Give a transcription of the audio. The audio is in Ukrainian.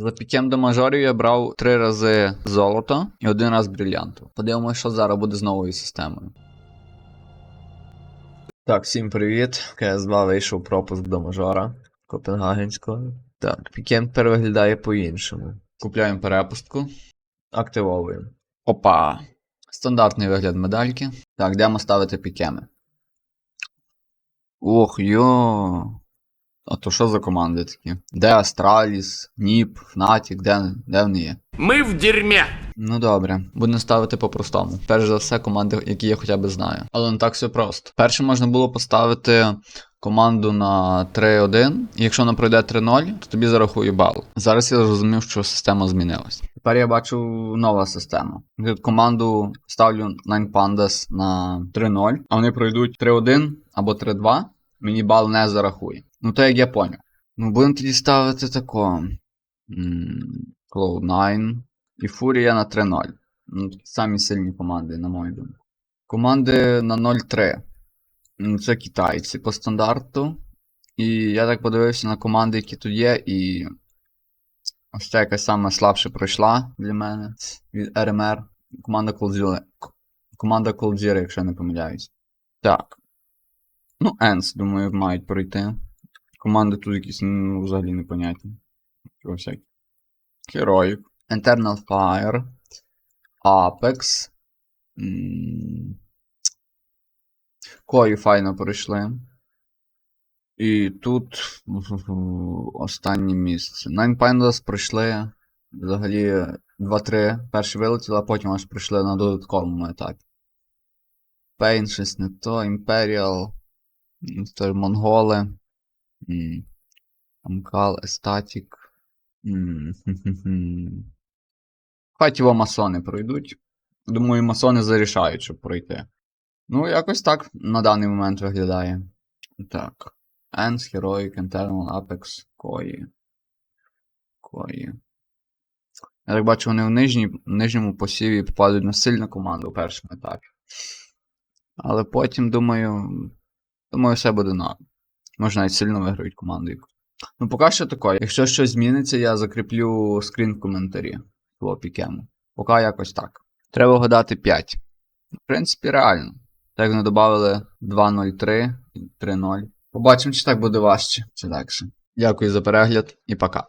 За пікем до мажорів я брав три рази золото і один раз брильянту. Подивимося, що зараз буде з новою системою. Так, всім привіт. КС2 вийшов пропуск до мажора Копенгагенського. Так, пікем тепер виглядає по-іншому. Купляємо перепустку. Активовуємо. Опа. Стандартний вигляд медальки. Так, йдемо ставити пікеми. Ох, йо. А то що за команди такі? Де Астраліс, Ніп, Фнатік, де, де вони є? Мы в дерьме. Ну добре, будемо ставити по-простому. Перш за все, команди, які я хоча б знаю. Але не так все просто. Перше можна було поставити команду на 3-1, якщо вона пройде 3-0, то тобі зарахує бал. Зараз я зрозумів, що система змінилась. Тепер я бачу нова система. Тут команду ставлю Nine Pandas на 3-0, а вони пройдуть 3-1 або 3-2, мені бал не зарахує. Ну то як я поняв. Ну будемо тоді ставити тако. Cloud9 і Фурія на 3-0. Ну, самі сильні команди, на мою думку. Команди на 0-3. Ну, Це китайці по стандарту. І я так подивився на команди, які тут є, і. Ось ця якась саме слабше пройшла для мене від РМР. Команда Cold Команда якщо я не помиляюсь. Так. Ну, Енс, думаю, мають пройти. Команди тут якісь ну, взагалі непонятні. Чого всякі. Heroic. Internal Fire. Apex. м, Кої файно пройшли. І тут останнє місце. Nine Pandas пройшли взагалі 2-3. Перші вилетіли, а потім аж пройшли на додатковому етапі. Pain щось не то, Imperial. Монголи. Амкал, Естатік. Хай во масони пройдуть. Думаю, масони зарішають, щоб пройти. Ну, якось так на даний момент виглядає. Так. Ends, Heroic, Internal, Apex, Кої. Кої. Я так бачу, вони в, нижній, в нижньому посіві попадуть на сильну команду у першому етапі. Але потім, думаю. Думаю, все буде на. Може навіть сильно виграють команду. Ну, поки що таке. Якщо щось зміниться, я закріплю скрін в коментарі по пікему. Поки якось так. Треба гадати 5. В принципі, реально. Так вони додали 2.03 і 3.0. Побачимо, чи так буде важче, чи легше. Дякую за перегляд і пока.